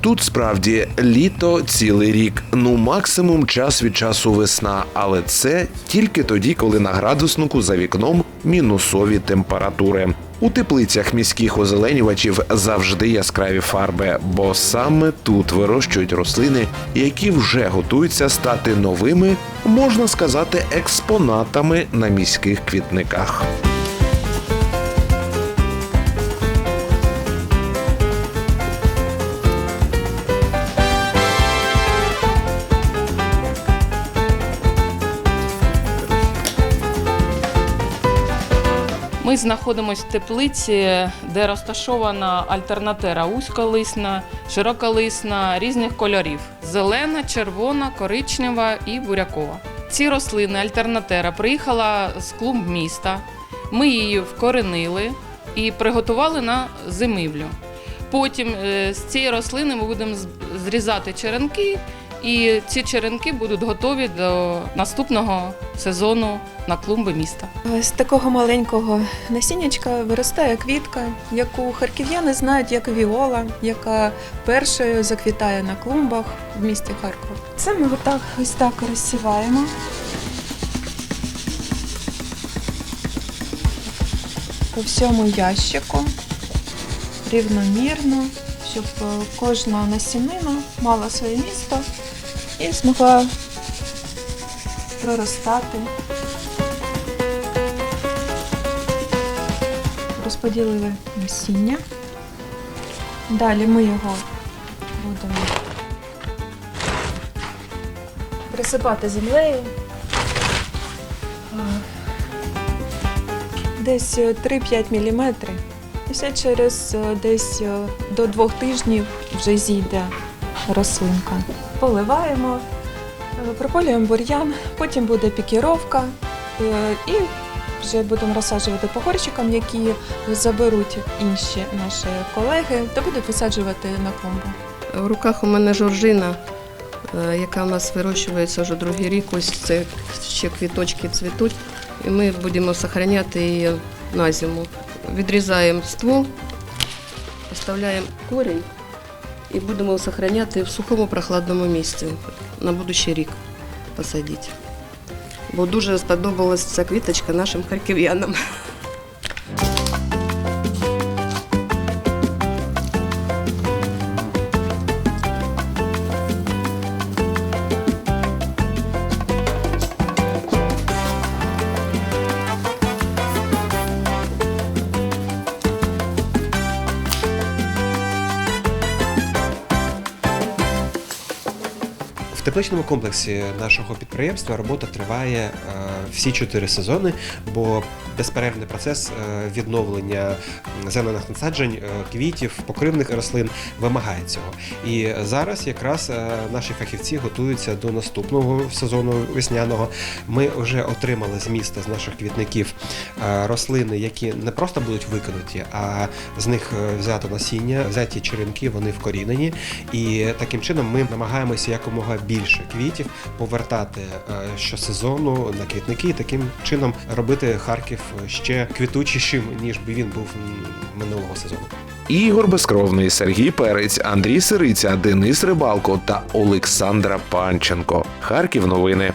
Тут справді літо цілий рік, ну максимум час від часу весна, але це тільки тоді, коли на градуснику за вікном мінусові температури. У теплицях міських озеленювачів завжди яскраві фарби, бо саме тут вирощують рослини, які вже готуються стати новими, можна сказати, експонатами на міських квітниках. Ми знаходимося в теплиці, де розташована альтернатера узьколисна, широколисна, різних кольорів: зелена, червона, коричнева і бурякова. Ці рослини альтернатера приїхала з клумб міста. Ми її вкоренили і приготували на зимівлю. Потім е, з цієї рослини ми будемо зрізати черенки, і ці черенки будуть готові до наступного сезону на клумби міста. З такого маленького насіннячка виростає квітка, яку харків'яни знають як віола, яка першою заквітає на клумбах в місті Харків. Це ми отак, ось так розсіваємо. По всьому ящику рівномірно, щоб кожна насінина мала своє місто і змогла проростати. розподілили насіння. Далі ми його будемо присипати землею. Десь е, 3-5 мм. І все через е, десь е, до двох тижнів вже зійде рослинка. Поливаємо, прополюємо бур'ян, потім буде пікіровка е, і вже будемо розсаджувати по горщикам, які заберуть інші наші колеги, та будуть висаджувати на клумбу. В руках у мене жоржина, е, яка у нас вирощується вже другий рік. Ось це ще квіточки цвітуть. І ми будемо зберігати її на зиму. Відрізаємо ствол, поставляємо корінь і будемо зберігати в сухому прохладному місці на будущий рік посадити. Бо дуже сподобалась ця квіточка нашим харків'янам. Тепличному комплексі нашого підприємства робота триває е, всі чотири сезони, бо безперервний процес е, відновлення зелених насаджень, е, квітів, покривних рослин вимагає цього. І зараз якраз наші фахівці готуються до наступного сезону весняного. Ми вже отримали з міста з наших квітників рослини, які не просто будуть викинуті, а з них взято насіння, взяті черенки, вони вкорінені. І таким чином ми намагаємося якомога більше квітів повертати е, щосезону на квітники, і таким чином робити Харків ще квітучішим, ніж би він був минулого сезону. Ігор Безкровний, Сергій Перець, Андрій Сириця, Денис Рибалко та Олександра Панченко. Харків новини.